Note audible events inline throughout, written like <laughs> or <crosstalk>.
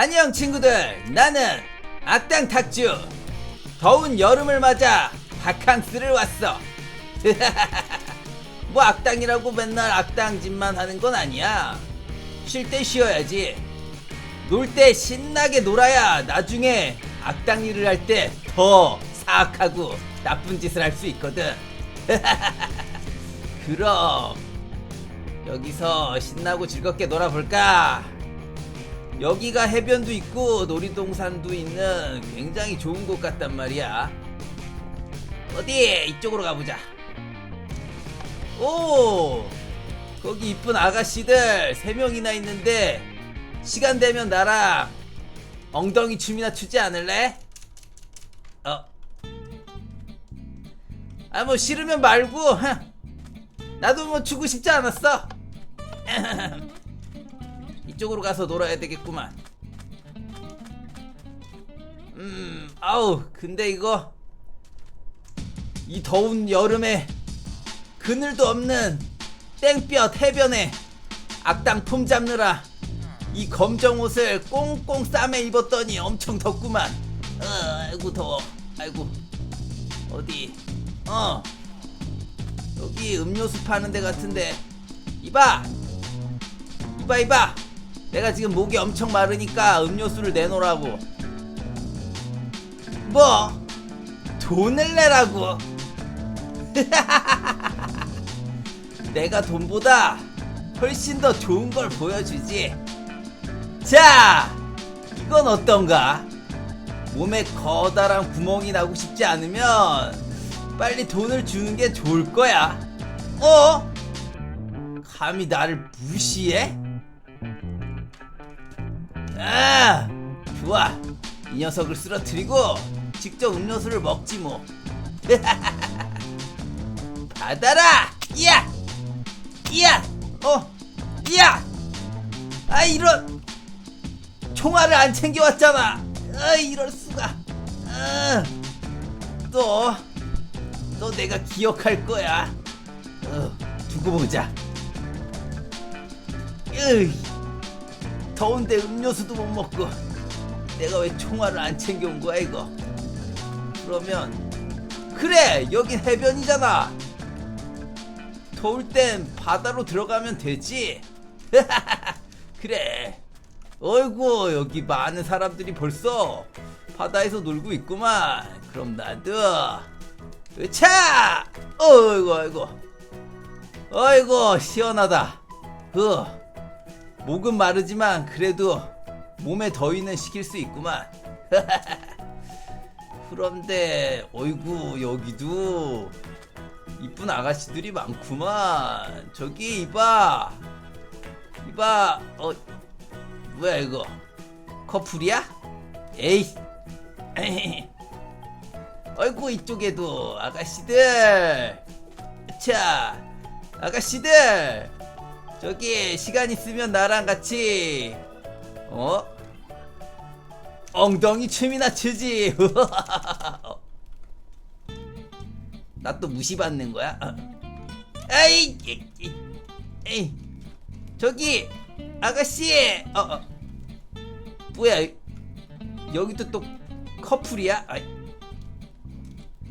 안녕 친구들. 나는 악당 탁주. 더운 여름을 맞아 바캉스를 왔어. <laughs> 뭐 악당이라고 맨날 악당 짓만 하는 건 아니야. 쉴 때 쉬어야지. 놀 때 신나게 놀아야 나중에 악당 일을 할 때 더 사악하고 나쁜 짓을 할 수 있거든. <laughs> 그럼 여기서 신나고 즐겁게 놀아볼까? 여기가 해변도 있고 놀이동산도 있는 굉장히 좋은 곳 같단 말이야. 어디 이쪽으로 가보자. 오 거기 이쁜 아가씨들 세 명이나 있는데 시간 되면 나랑 엉덩이 춤이나 추지 않을래? 어. 아 뭐 싫으면 말고 나도 뭐 추고 싶지 않았어. <laughs> 이쪽으로 가서 놀아야 되겠구만. 음, 아우, 근데 이거 이 더운 여름에 그늘도 없는 땡볕 해변에 악당 품 잡느라 이 검정 옷을 꽁꽁 싸매 입었더니 엄청 덥구만. 어, 아이고 더워. 아이고 어디? 어, 여기 음료수 파는 데 같은데. 이봐, 이봐 이봐 내가 지금 목이 엄청 마르니까 음료수를 내놓으라고. 뭐? 돈을 내라고? <laughs> 내가 돈보다 훨씬 더 좋은 걸 보여주지. 자 이건 어떤가? 몸에 커다란 구멍이 나고 싶지 않으면 빨리 돈을 주는 게 좋을 거야. 어? 감히 나를 무시해? 아, 좋아. 이 녀석을 쓰러뜨리고 직접 음료수를 먹지 뭐. <laughs> 받아라! 이야! 이야! 어! 이야! 아, 이런! 총알을 안 챙겨왔잖아! 아, 이럴 수가! 아, 또, 또 내가 기억할 거야. 어, 두고 보자. 으이, 더운데 음료수도 못 먹고 내가 왜 총알을 안 챙겨온 거야 이거? 그러면 그래 여긴 해변이잖아. 더울 땐 바다로 들어가면 되지. <laughs> 그래. 어이구 여기 많은 사람들이 벌써 바다에서 놀고 있구만. 그럼 나도 으차! 어이구 어이구. 어이구 시원하다. 그 목은 마르지만 그래도 몸에 더위는 식힐 수 있구만. <laughs> 그런데 어이구 여기도 이쁜 아가씨들이 많구만. 저기 이봐, 이봐, 어 뭐야 이거 커플이야? 에이, 에이. <laughs> 어이구 이쪽에도 아가씨들. 자, 아가씨들. 저기 시간 있으면 나랑 같이 어? 엉덩이 춤이나 추지 <laughs> 나 또 무시받는 거야? 어. 아이 이, 이, 에이 저기 아가씨 어, 어. 뭐야 여기도 또 커플이야? 아이.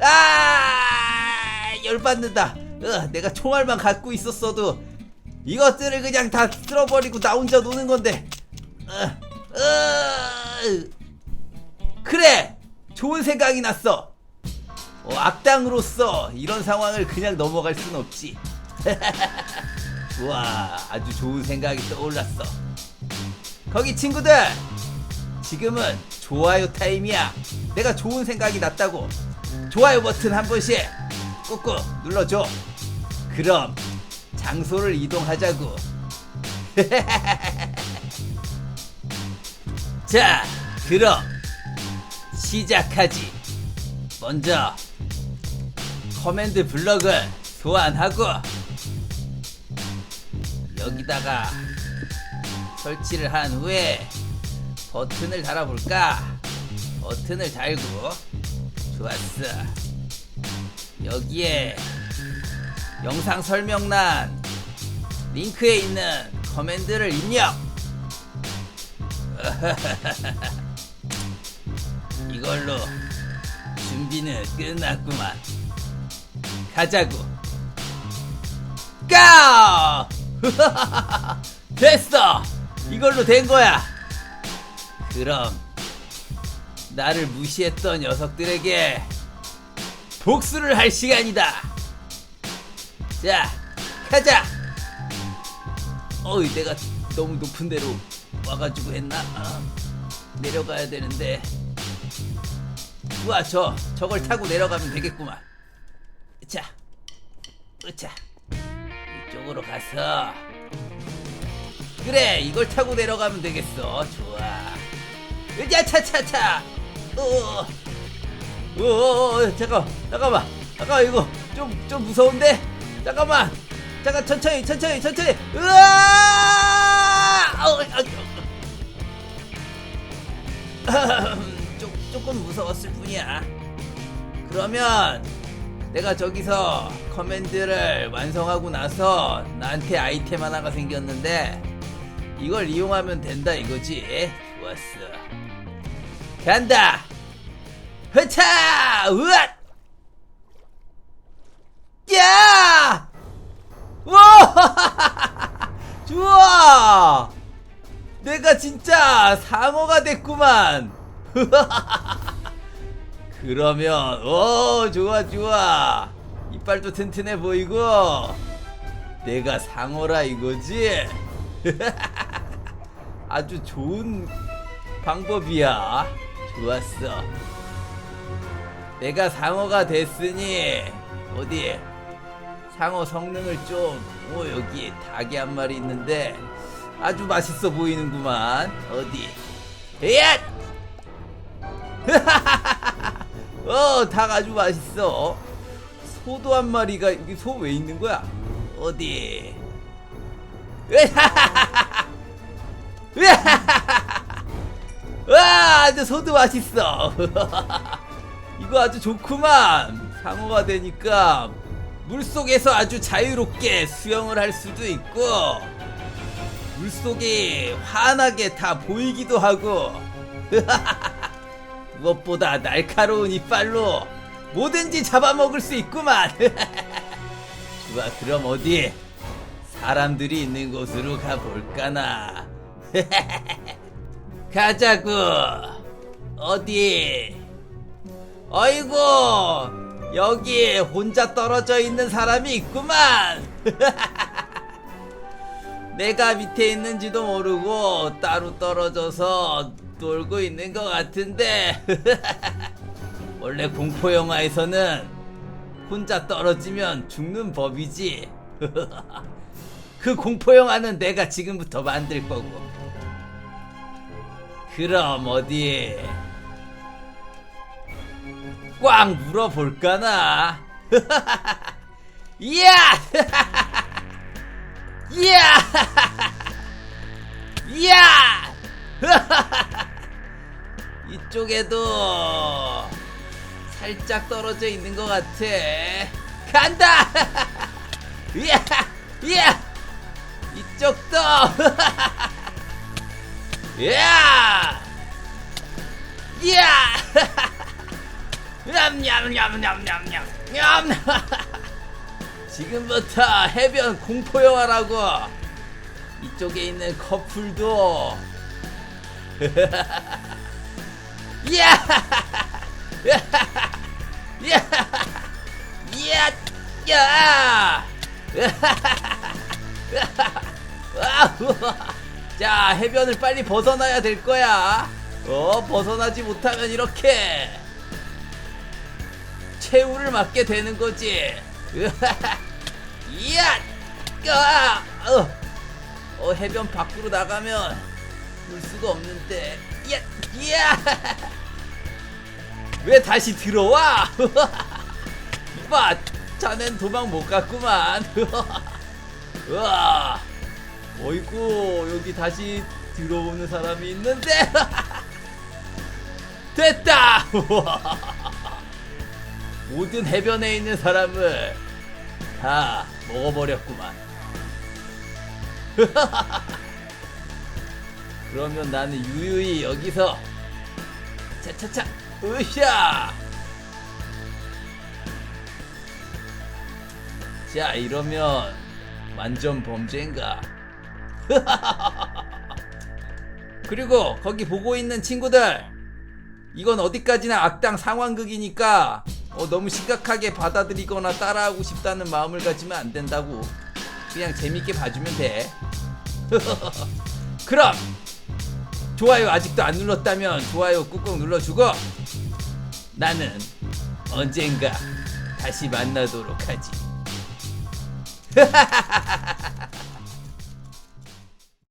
아 열받는다 어, 내가 총알만 갖고 있었어도 이것들을 그냥 다 쓸어버리고 나 혼자 노는 건데. 어, 어, 그래! 좋은 생각이 났어! 어, 악당으로서 이런 상황을 그냥 넘어갈 순 없지. <laughs> 우와, 아주 좋은 생각이 떠올랐어. 거기 친구들! 지금은 좋아요 타임이야. 내가 좋은 생각이 났다고. 좋아요 버튼 한 번씩 꾹꾹 눌러줘. 그럼 장소를 이동하자고. <laughs> 자, 그럼 시작하지. 먼저 커맨드 블럭을 소환하고 여기다가 설치를 한 후에 버튼을 달아볼까? 버튼을 달고 좋았어. 여기에 영상 설명란 링크에 있는 커맨드를 입력. <laughs> 이걸로 준비는 끝났구만. 가자고. 까! <laughs> 됐어. 이걸로 된 거야. 그럼 나를 무시했던 녀석들에게 복수를 할 시간이다. 자, 가자. 어이, 내가 너무 높은 데로 와가지고 했나? 아, 내려가야 되는데. 우와, 저 저걸 타고 내려가면 되겠구만. 자, 으차, 이쪽으로 가서. 그래, 이걸 타고 내려가면 되겠어. 좋아. 으자, 차차차. 어, 어, 어, 잠깐, 잠깐만, 잠깐 이거 좀 좀 무서운데. 잠깐만, 잠깐 천천히, 천천히, 천천히. 으아! 어, 아, <laughs> 조, 조금 무서웠을 뿐이야. 그러면 내가 저기서 커맨드를 완성하고 나서 나한테 아이템 하나가 생겼는데 이걸 이용하면 된다 이거지. 좋았어. 간다. 흐차! 으앗! 진짜 상어가 됐구만. <laughs> 그러면 오 좋아 좋아. 이빨도 튼튼해 보이고. 내가 상어라 이거지? <laughs> 아주 좋은 방법이야. 좋았어. 내가 상어가 됐으니 어디 상어 성능을 좀 오 여기 닭이 한 마리 있는데 아주 맛있어 보이는구만 어디 에앗 <laughs> 어, 닭 아주 맛있어. 소도 한 마리가 여기 소왜 있는 거야? 어디? <laughs> 와, 아주 소도 맛있어. <laughs> 이거 아주 좋구만. 상어가 되니까 물 속에서 아주 자유롭게 수영을 할 수도 있고 물 속이 환하게 다 보이기도 하고. <laughs> 무엇보다 날카로운 이빨로 뭐든지 잡아먹을 수 있구만. <laughs> 좋아, 그럼 어디? 사람들이 있는 곳으로 가볼까나. <laughs> 가자고. 어디? 어이구, 여기 혼자 떨어져 있는 사람이 있구만. 내가 밑에 있는지도 모르고 따로 떨어져서 놀고 있는 것 같은데 <laughs> 원래 공포 영화에서는 혼자 떨어지면 죽는 법이지. <laughs> 그 공포 영화는 내가 지금부터 만들 거고. 그럼 어디 꽉 물어볼까나? <laughs> 이야! 이야! 이야! 이쪽에도 살짝 떨어져 있는 것 같아. 간다! 이야! 이야! 이쪽도! 이야! 이야! 냠냠냠냠냠냠! 냠! 지금부터 해변 공포 영화라고 이쪽에 있는 커플도 이야! 이야! 이야! 야! <laughs> <laughs> 자, 해변을 빨리 벗어나야 될 거야. 어, 벗어나지 못하면 이렇게 최후를 맞게 되는 거지. <laughs> 이야! 야! 어, 어, 해변 밖으로 나가면 볼 수가 없는데. 이야! 이야! <laughs> 왜 다시 들어와? <laughs> 이봐, 자넨 도망 못 갔구만. <laughs> 우와, 어이구, 여기 다시 들어오는 사람이 있는데. 됐다! 모든 해변에 있는 사람을 다 먹어버렸구만. <laughs> 그러면 나는 유유히 여기서 차차차 으쌰 자 이러면 완전 범죄인가 <laughs> 그리고 거기 보고 있는 친구들 이건 어디까지나 악당 상황극이니까 어, 너무 심각하게 받아들이거나 따라하고 싶다는 마음을 가지면 안 된다고. 그냥 재밌게 봐주면 돼. <laughs> 그럼 좋아요 아직도 안 눌렀다면 좋아요 꾹꾹 눌러주고 나는 언젠가 다시 만나도록 하지 <laughs>